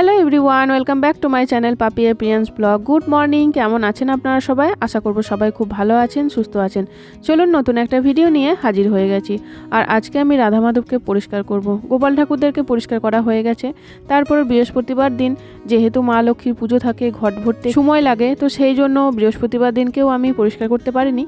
Hello everyone welcome back to my channel পাপি প্রিয়ান্স blog good morning কেমন আছেন আপনারা সবাই? আশা করব সবাই খুব ভালো আছেন, সুস্থ আছেন। চলুন নতুন একটা ভিডিও নিয়ে হাজির হয়ে গেছি। আর আজকে আমি রাধা মাধবকে পরিষ্কার করব। গোপাল ঠাকুরদেরকে পরিষ্কার করা হয়ে গেছে। তারপর বৃহস্পতিবার দিন, যেহেতু মা লক্ষ্মীর পুজো থাকে, ঘট ভরতে সময় লাগে, তো সেই জন্য বৃহস্পতিবার দিনকেও আমি পরিষ্কার করতে পারিনি।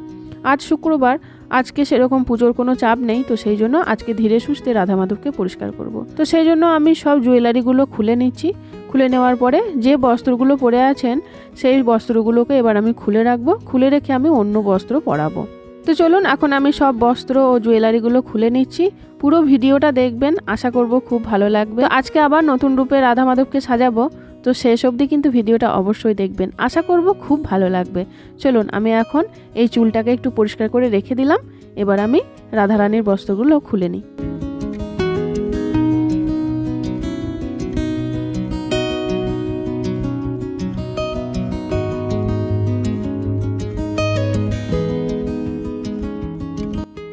আজ শুক্রবার আজকে সেরকম পুজোর কোনো চাপ নেই, তো সেই জন্য আজকে ধীরে সুস্থে রাধা মাধবকে পরিষ্কার করব। তো সেই জন্য আমি সব জুয়েলারিগুলো খুলে নিচ্ছি। খুলে নেওয়ার পরে যে বস্ত্রগুলো পরে আছেন, সেই বস্ত্রগুলোকে এবার আমি খুলে রাখব। খুলে রেখে আমি অন্য বস্ত্র পরাবো। তো চলুন, এখন আমি সব বস্ত্র ও জুয়েলারিগুলো খুলে নিচ্ছি। পুরো ভিডিওটা দেখবেন, আশা করব খুব ভালো লাগবে। আজকে আবার নতুন রূপে রাধা মাধবকে সাজাবো। তো শেষ অবধি কিন্তু ভিডিওটা অবশ্যই দেখবেন। আশা করব খুব ভালো লাগবে। চলুন, আমি এখন এই চুলটাকে একটু পরিষ্কার করে রেখে দিলাম। এবার আমি রাধারানীর বস্ত্রগুলো খুলে নিই।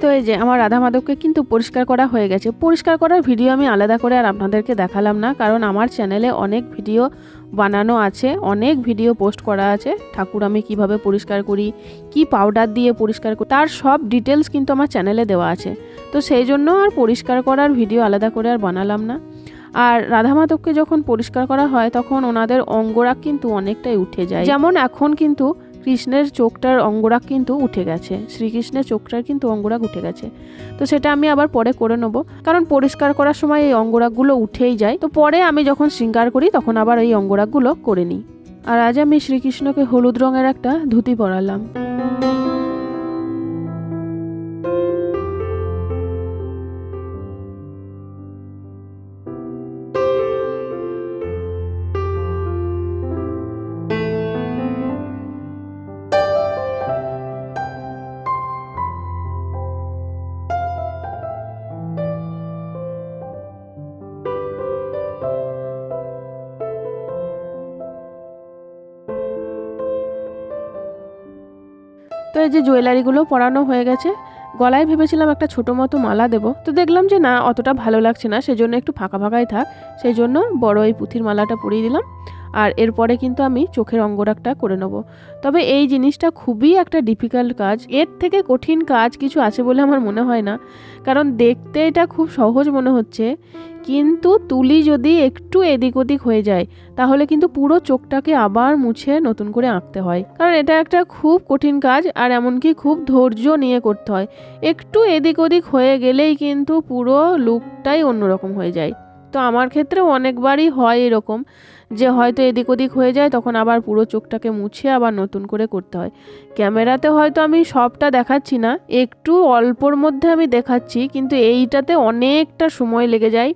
তো এই যে আমার রাধা মাধবকে কিন্তু পরিষ্কার করা হয়ে গেছে। পরিষ্কার করার ভিডিও আমি আলাদা করে আর আপনাদেরকে দেখালাম না, কারণ আমার চ্যানেলে অনেক ভিডিও বানানো আছে, অনেক ভিডিও পোস্ট করা আছে। ঠাকুর আমি কীভাবে পরিষ্কার করি, কি পাউডার দিয়ে পরিষ্কার করি, তার সব ডিটেলস কিন্তু আমার চ্যানেলে দেওয়া আছে। তো সেই জন্য আর পরিষ্কার করার ভিডিও আলাদা করে আর বানালাম না। আর রাধা মাধবকে যখন পরিষ্কার করা হয়, তখন ওনাদের অঙ্গরাগ কিন্তু অনেকটাই উঠে যায়। যেমন এখন কিন্তু কৃষ্ণের চোখটার অঙ্গরাগ কিন্তু উঠে গেছে। শ্রীকৃষ্ণের চোখটার কিন্তু অঙ্গরাগ উঠে গেছে। তো সেটা আমি আবার পরে করে নেব। কারণ পরিষ্কার করার সময় এই অঙ্গরাগগুলো উঠেই যায়। তো পরে আমি যখন শৃঙ্গার করি, তখন আবার এই অঙ্গরাগগুলো করে নিই। আর আজ আমি শ্রীকৃষ্ণকে হলুদ রঙের একটা ধুতি পরালাম। এই যে জুয়েলারিগুলো পরানো হয়ে গেছে, গলায় ভেবেছিলাম একটা ছোটো মতো মালা দেব। তো দেখলাম যে না, অতটা ভালো লাগছে না, সেজন্য একটু ফাঁকা ফাঁকাই থাক। সেই জন্য বড় এই পুঁথির মালাটা পরিয়ে দিলাম। আর এরপরে কিন্তু আমি চোখের অঙ্গরাগটা করে নেব। তবে এই জিনিসটা খুবই একটা ডিফিকাল্ট কাজ। এর থেকে কঠিন কাজ কিছু আছে বলে আমার মনে হয় না। কারণ দেখতে এটা খুব সহজ মনে হচ্ছে। কিন্তু তুলি যদি একটু এদিক ওদিক হয়ে যায়, তাহলে কিন্তু পুরো চোখটাকে আবার মুছে নতুন করে আঁকতে হয়। কারণ এটা একটা খুব কঠিন কাজ আর এমনকি খুব ধৈর্য নিয়ে করতে হয়। একটু এদিক ওদিক হয়ে গেলেই কিন্তু পুরো লুকটাই অন্যরকম হয়ে যায়। তো আমার ক্ষেত্রেও অনেকবারই হয় এরকম। যে হয়তো এদিক ওদিক হয়ে যায়, তখন আবার পুরো চোখটাকে মুছে আবার নতুন করে করতে হয়। ক্যামেরাতে হয়তো আমি সবটা দেখাচ্ছি না, একটু অল্পর মধ্যে আমি দেখাচ্ছি, কিন্তু এইটাতে অনেকটা সময় লেগে যায়।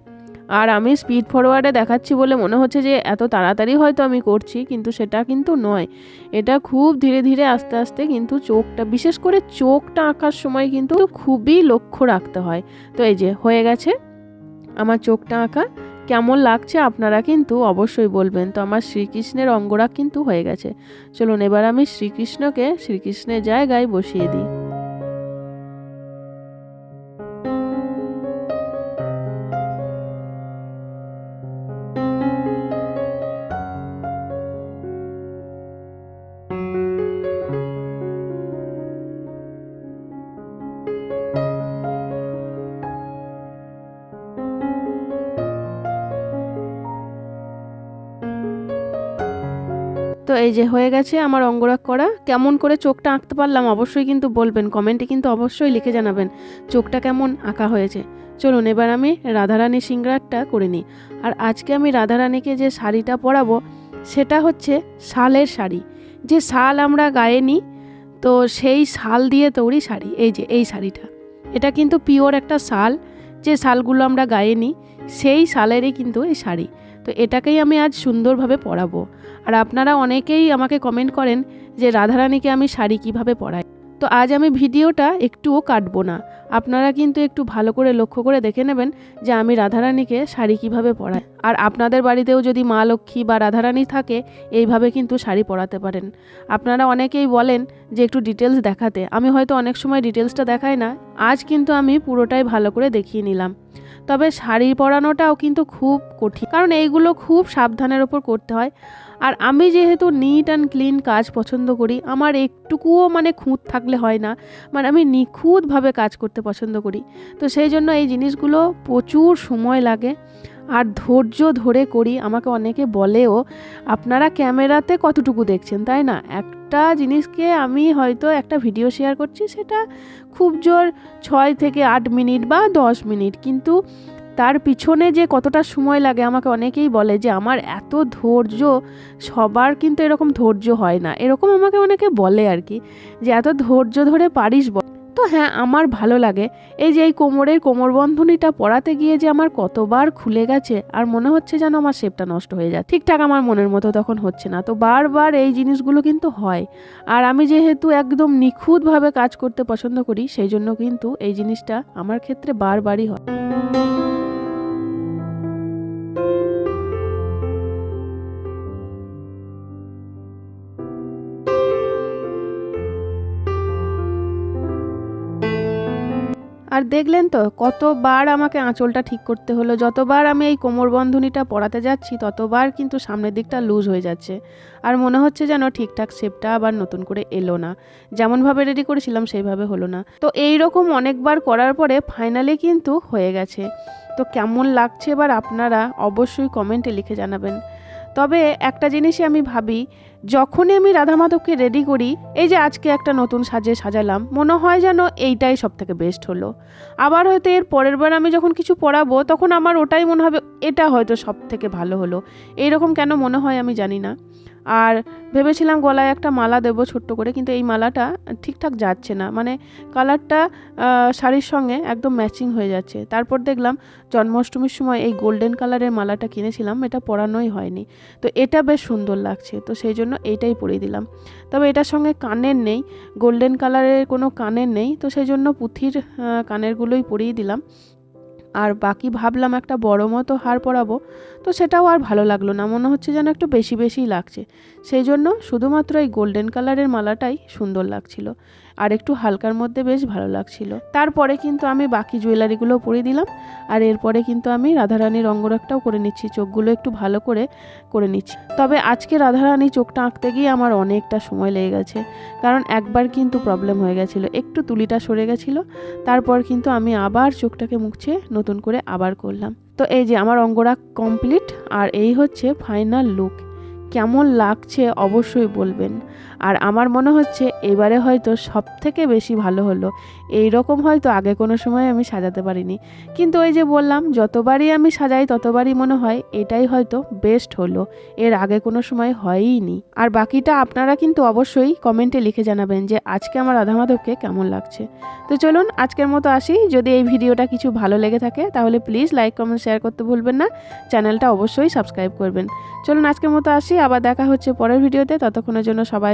আর আমি স্পিড ফরওয়ার্ডে দেখাচ্ছি বলে মনে হচ্ছে যে, এত তাড়াতাড়ি হয়তো আমি করছি, কিন্তু সেটা কিন্তু নয়। এটা খুব ধীরে ধীরে আস্তে আস্তে কিন্তু চোখটা, বিশেষ করে চোখটা আঁকার সময় কিন্তু খুবই লক্ষ্য রাখতে হয়। তো এই যে, হয়ে গেছে। আমার চোখটা আঁকা কেমন লাগছে আপনারা কিন্তু অবশ্যই বলবেন। তো আমার শ্রীকৃষ্ণের অঙ্গরাগ কিন্তু হয়ে গেছে। চলুন এবার আমি শ্রীকৃষ্ণকে শ্রীকৃষ্ণের জায়গায় বসিয়ে দিই। তো এই যে হয়ে গেছে আমার অঙ্গরাগ করা। কেমন করে চোখটা আঁকতে পারলাম অবশ্যই কিন্তু বলবেন, কমেন্টে কিন্তু অবশ্যই লিখে জানাবেন চোখটা কেমন আঁকা হয়েছে। চলুন এবার আমি রাধারানী সিংরারটা করে নিই। আর আজকে আমি রাধারানীকে যে শাড়িটা পরাবো, সেটা হচ্ছে শালের শাড়ি। যে শাল আমরা গায়ে নিই, তো সেই শাল দিয়ে তৈরি শাড়ি। এই যে, এই শাড়িটা। এটা কিন্তু পিওর একটা শাল। যে শালগুলো আমরা গায়ে নিই সেই সালেরই কিন্তু এই শাড়ি। তো এটাকেই আমি আজ সুন্দরভাবে পরাবো। আর আপনারা অনেকেই আমাকে কমেন্ট করেন যে রাধারানীকে আমি শাড়ি কীভাবে পরাই। তো আজ আমি ভিডিওটা একটুও কাটবো না। আপনারা কিন্তু একটু ভালো করে লক্ষ্য করে দেখে নেবেন যে আমি রাধারানীকে শাড়ি কীভাবে পরাই। আর আপনাদের বাড়িতেও যদি মা লক্ষ্মী বা রাধারানী থাকে, এইভাবে কিন্তু শাড়ি পরাতে পারেন। আপনারা অনেকেই বলেন যে একটু ডিটেলস দেখাতে। আমি হয়তো অনেক সময় ডিটেলসটা দেখাই না। আজ কিন্তু আমি পুরোটাই ভালো করে দেখিয়ে নিলাম। তবে শাড়ি পরানোটাও কিন্তু খুব কঠিন। কারণ এইগুলো খুব সাবধানের ওপর করতে হয়। আর আমি যেহেতু নিট অ্যান্ড ক্লিন কাজ পছন্দ করি, আমার একটুকুও মানে খুঁত থাকলে হয় না। মানে আমি নিখুঁতভাবে কাজ করতে পছন্দ করি। তো সেই জন্য এই জিনিসগুলো প্রচুর সময় লাগে। আর ধৈর্য ধরে করি, আমাকে অনেকে বলেও, আপনারা ক্যামেরাতে কতটুকু দেখছেন? তাই না? একটা জিনিসকে আমি হয়তো একটা ভিডিও শেয়ার করছি, সেটা খুব জোর ছয় থেকে আট মিনিট বা দশ মিনিট। কিন্তু তার পিছনে যে কতটা সময় লাগে, আমাকে অনেকেই বলে যে, আমার এত ধৈর্য, সবার কিন্তু এরকম ধৈর্য হয় না। এরকম আমাকে অনেকে বলে আর কি, যে, এত ধৈর্য ধরে পারিস তো হ্যাঁ আমার ভালো লাগে। এই যে এই কোমরের কোমরবন্ধনীটা পড়াতে গিয়ে যে আমার কতবার খুলে গেছে, আর মনে হচ্ছে যেন আমার শেপটা নষ্ট হয়ে যায়। ঠিকঠাক আমার মনের মতো তখন হচ্ছে না। তো বারবার এই জিনিসগুলো কিন্তু হয়। আর আমি যেহেতু একদম নিখুঁতভাবে কাজ করতে পছন্দ করি, সেই জন্য কিন্তু এই জিনিসটা আমার ক্ষেত্রে বারবারই হয়। আর দেখলেন তো, কতবার আমাকে আঁচলটা ঠিক করতে হলো, যতবার আমি এই কোমর বন্ধনীটা পরাতে যাচ্ছি, ততবার কিন্তু সামনের দিকটা লুজ হয়ে যাচ্ছে। আর মনে হচ্ছে যেন ঠিকঠাক শেপটা আবার নতুন করে এলো না। যেমনভাবে রেডি করেছিলাম, সেইভাবে হলো না। তো এই রকম অনেকবার করার পরে ফাইনালি কিন্তু হয়ে গেছে। তো কেমন লাগছে এবার আপনারা অবশ্যই কমেন্টে লিখে জানাবেন। তবে একটা জিনিসই আমি ভাবি যখনই আমি রাধা মাধবকে রেডি করি, এই যে আজকে একটা নতুন সাজে সাজালাম, মনে হয় যেন এইটাই সব থেকে বেস্ট হলো। আবার হয়তো এর পরের বার আমি যখন কিছু পড়াবো, তখন আমার ওটাই মনে হবে, এটা হয়তো সব থেকে ভালো হলো। এইরকম কেন মনে হয় আমি জানি না। আর ভেবেছিলাম গলায় একটা মালা দেবো ছোট্ট করে, কিন্তু এই মালাটা ঠিকঠাক যাচ্ছে না। মানে কালারটা শাড়ির সঙ্গে একদম ম্যাচিং হয়ে যাচ্ছে। তারপর দেখলাম জন্মাষ্টমীর সময় এই গোল্ডেন কালারের মালাটা কিনেছিলাম, এটা পরানোই হয়নি। তো এটা বেশ সুন্দর লাগছে, তো সেই জন্য এইটাই পরিয়ে দিলাম। তবে এটার সঙ্গে কানের নেই, গোল্ডেন কালারের কোনো কানের নেই, তো সেই জন্য পুঁথির কানেরগুলোই পরিয়ে দিলাম। আর বাকি ভাবলাম একটা বড় মতো হার পরাবো, তো সেটাও আর ভালো লাগল না। মনে হচ্ছে যেন একটু বেশি বেশিই লাগছে। সেই জন্য শুধুমাত্র এই গোল্ডেন কালারের মালাটাই সুন্দর লাগছিল। আর একটু হালকার মধ্যে বেশ ভালো লাগছিল। তারপরে কিন্তু আমি বাকি জুয়েলারিগুলো পরিয়ে দিলাম। আর এরপরে কিন্তু আমি রাধারানীর অঙ্গরাগটাও করে নিচ্ছি, চোখগুলো একটু ভালো করে করে নিচ্ছি। তবে আজকে রাধারানী চোখটা আঁকতে গিয়ে আমার অনেকটা সময় লেগে গেছে, কারণ একবার কিন্তু প্রবলেম হয়ে গেছিল। একটু তুলিটা সরে গেছিল, তারপর কিন্তু আমি আবার চোখটাকে মুছছে নতুন করে আবার করলাম। তো এই যে আমার অঙ্গরাগ কমপ্লিট আর এই হচ্ছে ফাইনাল লুক কেমন লাগছে অবশ্যই বলবেন। আর আমার মনে হচ্ছে এবারে হয়তো সব থেকে বেশি ভালো হলো। এই রকম হয়তো আগে কোনো সময় আমি সাজাতে পারিনি। কিন্তু ওই যে বললাম, যতবারই আমি সাজাই, ততবারই মনে হয় এটাই হয়তো বেস্ট হলো। এর আগে কোনো সময় হয়ই নি আর বাকিটা আপনারা কিন্তু অবশ্যই কমেন্টে লিখে জানাবেন যে আজকে আমার রাধা মাধবকে কেমন লাগছে। তো চলুন আজকের মতো আসি। যদি এই ভিডিওটা কিছু ভালো লেগে থাকে, তাহলে প্লিজ লাইক কমেন্ট শেয়ার করতে ভুলবেন না। চ্যানেলটা অবশ্যই সাবস্ক্রাইব করবেন। চলুন আজকের মতো আসি। আবার দেখা হচ্ছে পরের ভিডিওতে। ততক্ষণের জন্য সবাই